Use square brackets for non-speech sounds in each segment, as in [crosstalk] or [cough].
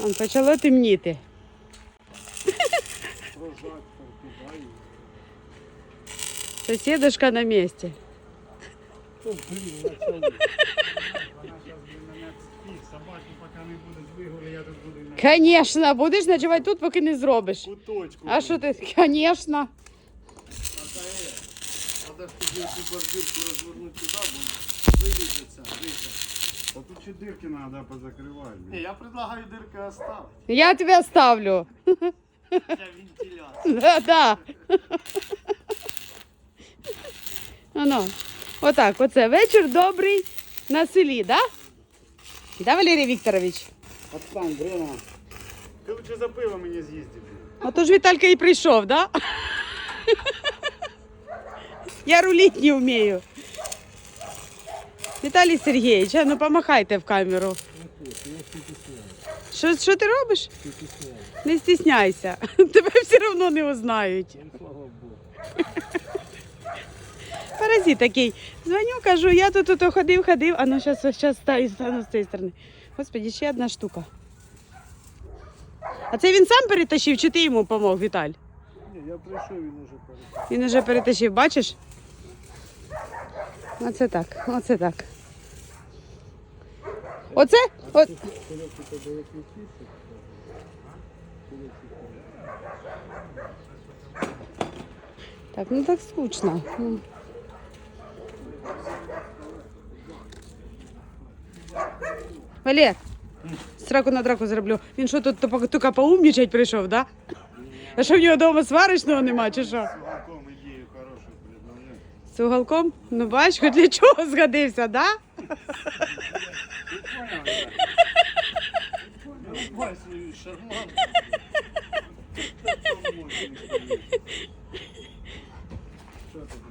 Он почало темніти. Прожектор туди. Сусідушка на місці. О, блін, начало. Вона зараз мене спить, собаки поки не буде з вигулі, я тут буду на Конечно, будеш ночувати тут, поки не зробиш. куточку. А що ти? Конечно. Треба ж тоді цю квартирку розвернути туди, бо вилізеться, вийде. А тут ще дирки треба я предлагаю дирки оставити. Я тебе оставлю. Для вентиляції. Да, да. Оно. Отак, оце вечір добрий на селі, да? Да, Валерій Вікторович? Отстань, время. Ти лучше за пиво мені з'їздив. А то ж Віталька і прийшов, да? Я рулить не вмію. Віталій Сергійович, а ну помахайте в камеру. Що, що ти робиш? Не стісняйся. [laughs] Тебе все одно не узнають. Паразит такий. Дзвоню, кажу, я тут, тут ходив, ходив, а ну зараз зараз стану з цієї сторони. Господи, ще одна штука. А це він сам перетащив, чи ти йому допомог, Віталь? Ні, я прийшов, він уже перестав. Він уже перетащив, бачиш? Оце так, оце так. Оце? О... Так, ну так скучно. Ну. Валер, сраку на драку зроблю. Він що тут тільки поумнічать прийшов, да? А що в нього вдома сварочного нема, чи що? З уголком? Ну бач, хоч для чого згодився, да? Давай свою шарманку.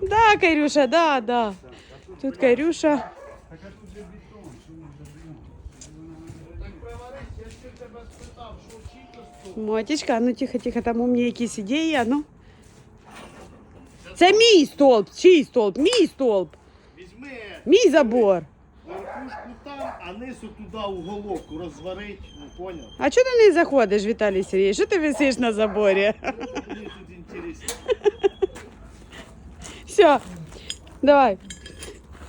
Да, Кайрюша, да, да. Тут Кайрюша. Так а тут же бетон, що ми заб'ємо? Так говорить, я ще тебе спитав, що вчити Мотічка, ну тихо, тихо, там у мене якісь ідеї, а ну. Це мій столб, чий столб, мій столб, Візьми мій забор. верхушку там, а низу туди уголок розварить, ну поняв? А чого ти не заходиш, Віталій Сергійович? Що ти висиш на заборі? [laughs] Мені тут інтересно. Все, давай.